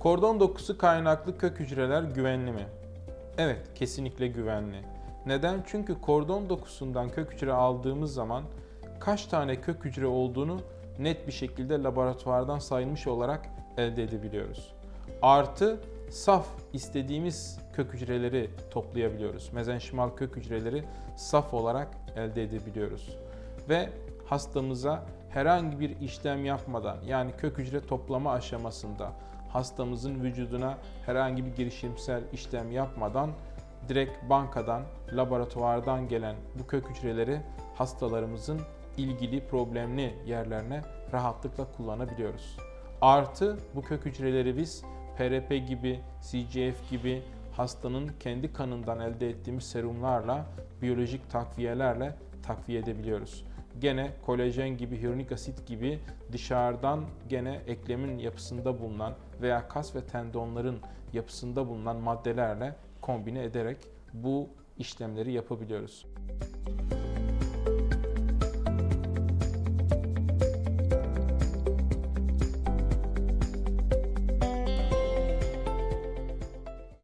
Kordon dokusu kaynaklı kök hücreler güvenli mi? Evet, kesinlikle güvenli. Neden? Çünkü kordon dokusundan kök hücre aldığımız zaman kaç tane kök hücre olduğunu net bir şekilde laboratuvardan sayılmış olarak elde edebiliyoruz. Artı saf istediğimiz kök hücreleri toplayabiliyoruz. Mezenşimal kök hücreleri saf olarak elde edebiliyoruz. Ve hastamıza herhangi bir işlem yapmadan yani kök hücre toplama aşamasında hastamızın vücuduna herhangi bir girişimsel işlem yapmadan direkt bankadan, laboratuvardan gelen bu kök hücreleri hastalarımızın ilgili problemli yerlerine rahatlıkla kullanabiliyoruz. Artı bu kök hücreleri biz PRP gibi, CGF gibi hastanın kendi kanından elde ettiğimiz serumlarla, biyolojik takviyelerle takviye edebiliyoruz. Gene kolajen gibi, hyaluronik asit gibi dışarıdan gene eklemin yapısında bulunan veya kas ve tendonların yapısında bulunan maddelerle kombine ederek bu işlemleri yapabiliyoruz.